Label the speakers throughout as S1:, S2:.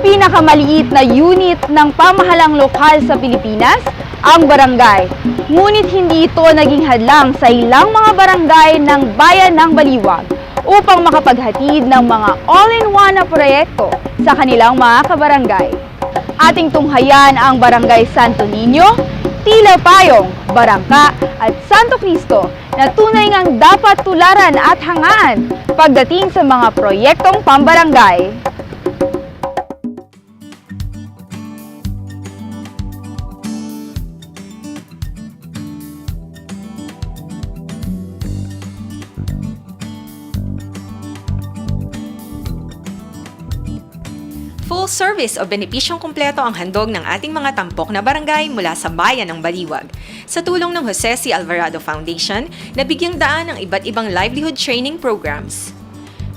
S1: pinakamaliit na unit ng pamahalang lokal sa Pilipinas, ang barangay. Ngunit hindi ito naging hadlang sa ilang mga barangay ng bayan ng Baliwag upang makapaghatid ng mga all-in-one na proyekto sa kanilang mga kabarangay. Ating tunghayan ang Barangay Santo Niño, Tila Payong, Barangka at Santo Cristo na tunay ngang dapat tularan at hangaan pagdating sa mga proyektong pambarangay.
S2: Full service o benepisyong kumpleto ang handog ng ating mga tampok na barangay mula sa bayan ng Baliwag. Sa tulong ng Jose C. Alvarado Foundation, nabigyang daan ng iba't ibang livelihood training programs.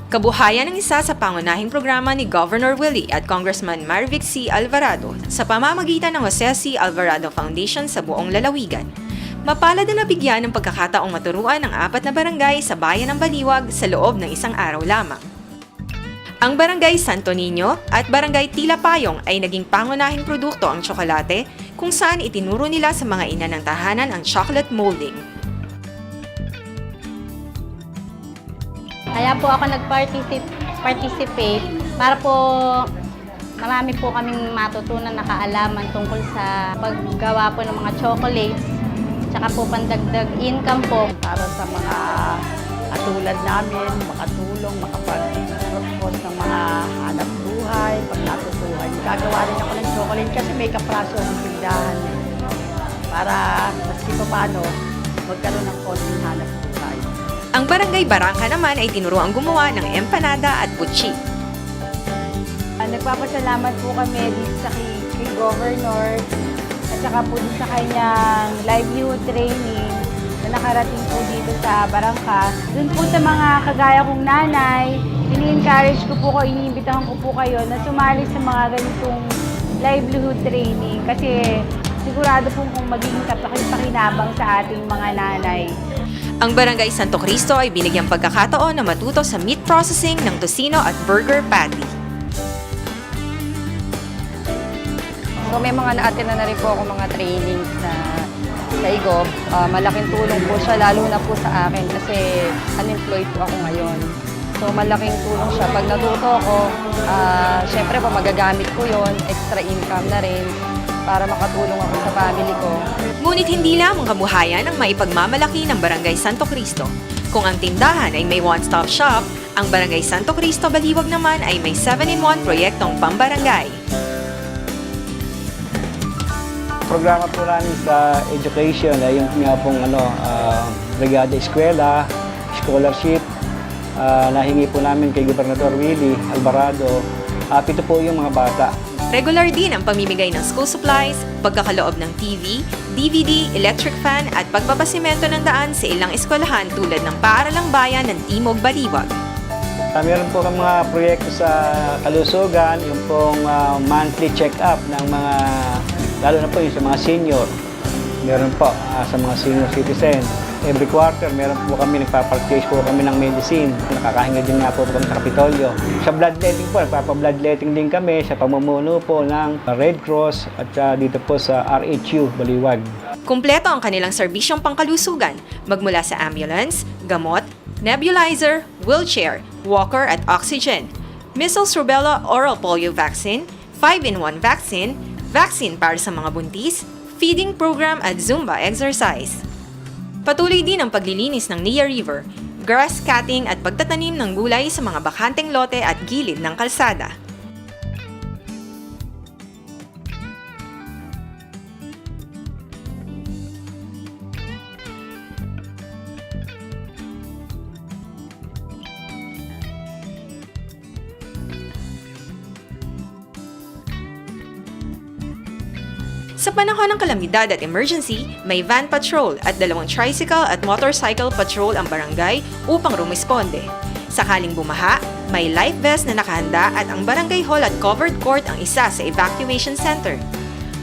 S2: Kabuhayan ng isa sa pangunahing programa ni Governor Willie at Congressman Marvic C. Alvarado sa pamamagitan ng Jose C. Alvarado Foundation sa buong lalawigan. Mapalad na nabigyan ng pagkakataong maturuan ng apat na barangay sa bayan ng Baliwag sa loob ng isang araw lamang. Ang Barangay Santo Niño at Barangay Tila Payong ay naging pangunahing produkto ang tsokolate kung saan itinuro nila sa mga ina ng tahanan ang chocolate molding.
S3: Kaya po ako nag-participate participate para po marami po kaming matutunan na kaalaman tungkol sa paggawa po ng mga chocolates tsaka po pandagdag income po.
S4: para sa mga katulad namin, makatulong, makapag-propose chocolate kasi may kapraso ang tindahan. Para maski pa paano, magkaroon ng konting hanap buhay.
S2: Ang Barangay Barangka naman ay tinuruang gumawa ng empanada at butchi.
S1: Ah, Nagpapasalamat po kami dito sa kay, kay Governor at saka po dito sa kanyang livelihood training na nakarating po dito sa Barangka. Doon po sa mga kagaya kong nanay, ini-encourage ko po kayo, iniimbitahan ko po kayo na sumali sa mga ganitong livelihood training kasi sigurado po kung magiging kapakinabang sa ating mga nanay.
S2: Ang Barangay Santo Cristo ay binigyang pagkakataon na matuto sa meat processing ng tosino at burger patty.
S5: So may mga na-attend na, na rin po ako mga trainings na sa IGOB. Ah, malaking tulong po siya, lalo na po sa akin kasi unemployed po ako ngayon. So malaking tulong siya. Pag natuto ako, ah, syempre po magagamit ko yon extra income na rin para makatulong ako sa family ko.
S2: Ngunit hindi lamang kabuhayan ang maipagmamalaki ng Barangay Santo Cristo. Kung ang tindahan ay may one-stop shop, ang Barangay Santo Cristo Baliwag naman ay may 7-in-1 proyektong pambarangay.
S6: programa po namin sa education ay yung nga pong ano, ah, Brigada Eskwela, scholarship, ah, nahingi po namin kay Gobernador Willie Alvarado. At ito po yung mga bata.
S2: Regular din ang pamimigay ng school supplies, pagkakaloob ng TV, DVD, electric fan at pagpapasimento ng daan sa ilang eskwelahan tulad ng Paaralang Bayan ng Timog Baliwag.
S6: Ah, meron po kang mga proyekto sa kalusugan, yung pong ah, monthly check-up ng mga, lalo na po yung sa mga senior. Meron po ah, sa mga senior citizen. Every quarter, meron po kami, nagpa-purchase po kami ng medicine. Nakakahinga din nga po kami sa Kapitolyo. Sa bloodletting po, nagpapa-bloodletting din kami sa pamumuno po ng Red Cross at ah, dito po sa RHU, Baliwag.
S2: Kumpleto ang kanilang serbisyong pangkalusugan, magmula sa ambulance, gamot, nebulizer, wheelchair, walker at oxygen, measles rubella oral polio vaccine, 5-in-1 vaccine, vaccine para sa mga buntis, feeding program at Zumba exercise. Patuloy din ang paglilinis ng Nia River, grass cutting at pagtatanim ng gulay sa mga bakanteng lote at gilid ng kalsada. Sa panahon ng kalamidad at emergency, may van patrol at dalawang tricycle at motorcycle patrol ang barangay upang rumisponde. Sakaling bumaha, may life vest na nakahanda at ang barangay hall at covered court ang isa sa evacuation center.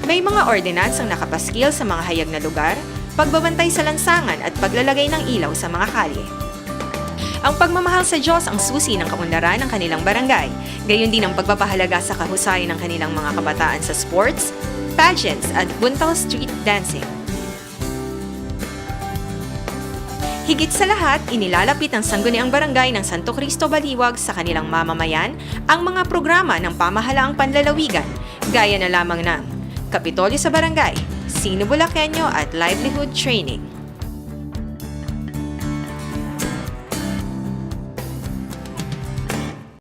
S2: May mga ordinansang nakapaskil sa mga hayag na lugar, pagbabantay sa lansangan at paglalagay ng ilaw sa mga kalye. Ang pagmamahal sa Diyos ang susi ng kaunlaran ng kanilang barangay. Gayon din ang pagpapahalaga sa kahusayan ng kanilang mga kabataan sa sports, pageants at buntal street dancing. Higit sa lahat, inilalapit ng Sangguniang Barangay ng Santo Cristo Baliwag sa kanilang mamamayan ang mga programa ng pamahalaang panlalawigan, gaya na lamang ng Kapitolyo sa Barangay, Sino Bulakenyo at Livelihood Training.